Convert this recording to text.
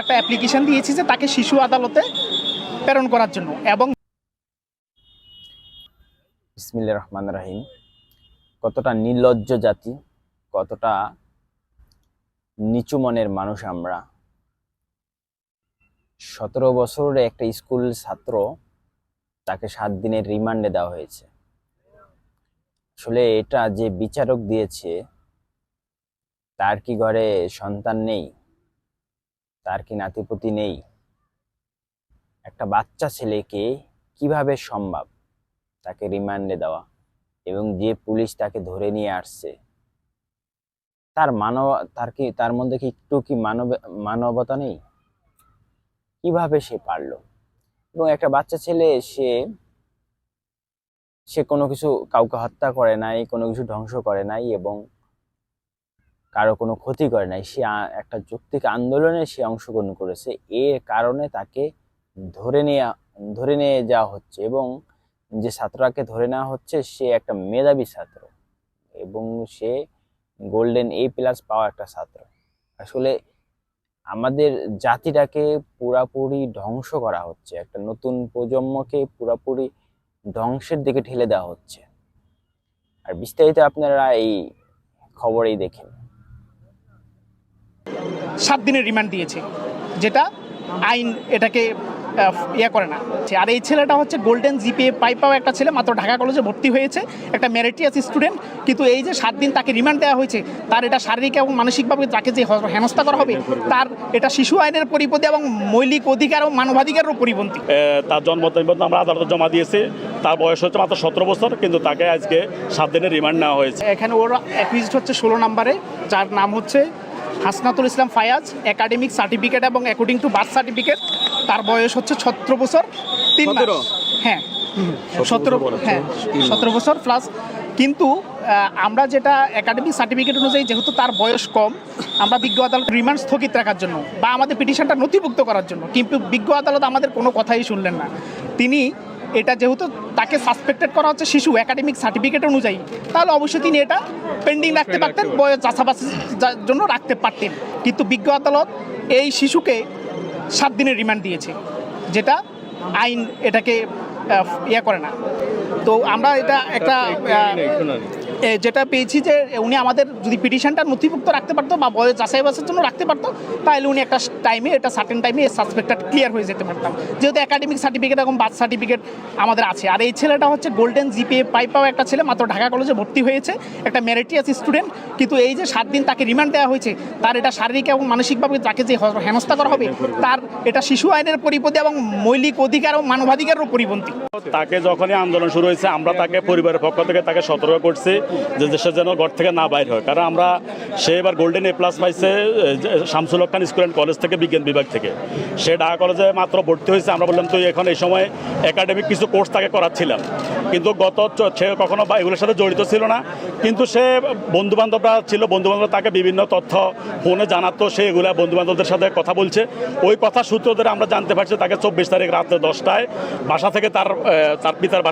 একটা অ্যাপ্লিকেশন দিয়েছি যে তাকে শিশু আদালতে প্রেরণ করার জন্য এবং বিসমিল্লা রহমান রাহিম। কতটা নির্লজ্জ জাতি, কতটা নিচু মনের মানুষ আমরা। সতেরো বছরের একটা স্কুল ছাত্র তাকে সাত দিনের রিমান্ডে দেওয়া হয়েছে। আসলে এটা যে বিচারক দিয়েছে, তার কি ঘরে সন্তান নেই? তার কি নাতিপুতি নেই? একটা বাচ্চা ছেলেকে কীভাবে সম্ভব? তাকে রিমান্ডে দেওয়া এবং যে পুলিশ তাকে ধরে নিয়ে আসছে। তার মানব, তার কি, তার মধ্যে কি একটু কি মানব, মানবতা নেই? কীভাবে সে পারল? এবং একটা বাচ্চা ছেলে, সে সে কোনো কিছু কাউকে হত্যা করে নাই, কোনো কিছু ধ্বংস করে নাই এবং কারও কোনো ক্ষতি করে নাই, সে একটা যৌক্তিক আন্দোলনে সে অংশগ্রহণ করেছে এর কারণে তাকে ধরে নিয়ে ধরে নিয়ে যাওয়া হচ্ছে এবং যে ছাত্রটাকে ধরে নেওয়া হচ্ছে, সে একটা মেধাবী ছাত্র এবং সে গোল্ডেন এ প্লাস পাওয়া একটা ছাত্র। আসলে আমাদের জাতিটাকে পুরাপুরি ধ্বংস করা হচ্ছে, একটা নতুন প্রজন্মকে পুরাপুরি ধ্বংসের দিকে ঠেলে দেওয়া হচ্ছে। আর বিস্তারিত আপনারা এই খবরেই দেখেন। সাত দিনের রিমান্ড দিয়েছে যেটা আইন এটাকে ইয়ে করে না। আর এই ছেলেটা হচ্ছে গোল্ডেন জিপিএ পাই পাওয়া একটা ছেলে মাত্র ঢাকা কলেজে ভর্তি হয়েছে একটা মেরিটিয়াস স্টুডেন্ট কিন্তু এই যে সাত দিন তাকে রিমান্ড দেওয়া হয়েছে তার এটা শারীরিক এবং মানসিকভাবে তাকে যে হেনস্থা করা হবে তার এটা শিশু আইনের পরিপন্থী এবং মৌলিক অধিকার এবং মানবাধিকারেরও পরিপন্থী। তার জন্ম আমরা আদালতে জমা দিয়েছি তার বয়স হচ্ছে মাত্র সতেরো বছর কিন্তু তাকে আজকে সাত দিনের রিমান্ড নেওয়া হয়েছে। এখানে ওর অ্যাকুইজড হচ্ছে ষোলো নম্বরে যার নাম হচ্ছে হাসনাতুল ইসলাম ফায়াজ একাডেমিক সার্টিফিকেট এবং অ্যাকর্ডিং টু বার্থ সার্টিফিকেট তার বয়স হচ্ছে সতেরো বছর তিন মাস। হ্যাঁ। সতেরো বছর হ্যাঁ সতেরো বছর প্লাস কিন্তু আমরা যেটা একাডেমিক সার্টিফিকেট অনুযায়ী যেহেতু তার বয়স কম আমরা বিজ্ঞ আদালত রিমান্ড স্থগিত রাখার জন্য বা আমাদের পিটিশনটা নথিভুক্ত করার জন্য। কিন্তু বিজ্ঞ আদালত আমাদের কোনো কথাই শুনলেন না। তিনি এটা যেহেতু তাকে সাসপেক্টেড করা হচ্ছে শিশু একাডেমিক সার্টিফিকেট অনুযায়ী তাহলে অবশ্যই তিনি এটা পেন্ডিং রাখতে পারতেন বয়স চাষাবাসের জন্য রাখতে পারতেন। কিন্তু বিজ্ঞ আদালত এই শিশুকে সাত দিনের রিমান্ড দিয়েছে যেটা আইন এটাকে ইয়ে করে না। তো আমরা এটা একটা যেটা পেয়েছি যে উনি আমাদের যদি পিটিশনটা নথিভুক্ত রাখতে পারতো বা বয়স যাচাই বাসের জন্য রাখতে পারতো, তাহলে উনি একটা টাইমে এটা সার্টেন টাইমে এই সাসপেক্টটা ক্লিয়ার হয়ে যেতে পারতাম। যেহেতু একাডেমিক সার্টিফিকেট এবং বার্থ সার্টিফিকেট আমাদের আছে। আর এই ছেলেটা হচ্ছে গোল্ডেন জিপিএ পাই পাওয়া একটা ছেলে, মাত্র ঢাকা কলেজে ভর্তি হয়েছে, একটা মেরিটিয়াস স্টুডেন্ট কিন্তু এই যে সাত দিন তাকে রিমান্ড দেওয়া হয়েছে, তার এটা শারীরিক এবং মানসিকভাবে তাকে যে হেনস্থা করা হবে, তার এটা শিশু আইনের পরিপন্থী এবং মৌলিক অধিকার এবং মানবাধিকারেরও পরিপন্থী। তাকে যখনই আন্দোলন শুরু হয়েছে, আমরা তাকে পরিবারের পক্ষ থেকে তাকে সতর্ক করছি। যে দেশে যেন ঘর থেকে না বাইর হয়। কারণ আমরা সে এবার গোল্ডেন এ প্লাস পাইছে Shamsul Haque Khan school and college থেকে, বিজ্ঞান বিভাগ থেকে। সে ঢাকা কলেজে মাত্র ভর্তি হয়েছে। আমরা বললাম, তুই এখন এই সময় একাডেমিক কিছু কোর্স তাকে করাচ্ছিলাম। কিন্তু গত সে কখনো বা এগুলোর সাথে জড়িত ছিল না। কিন্তু সে বন্ধু বান্ধবরা ছিল বন্ধু বান্ধব তাকে বিভিন্ন তথ্য ফোনে জানাতো, সে এগুলা বন্ধু বান্ধবদের সাথে কথা বলছে। ওই কথা সূত্র ধরে আমরা জানতে পারছি, তাকে চব্বিশ তারিখ রাত্রে দশটায় বাসা থেকে তার তার পিতার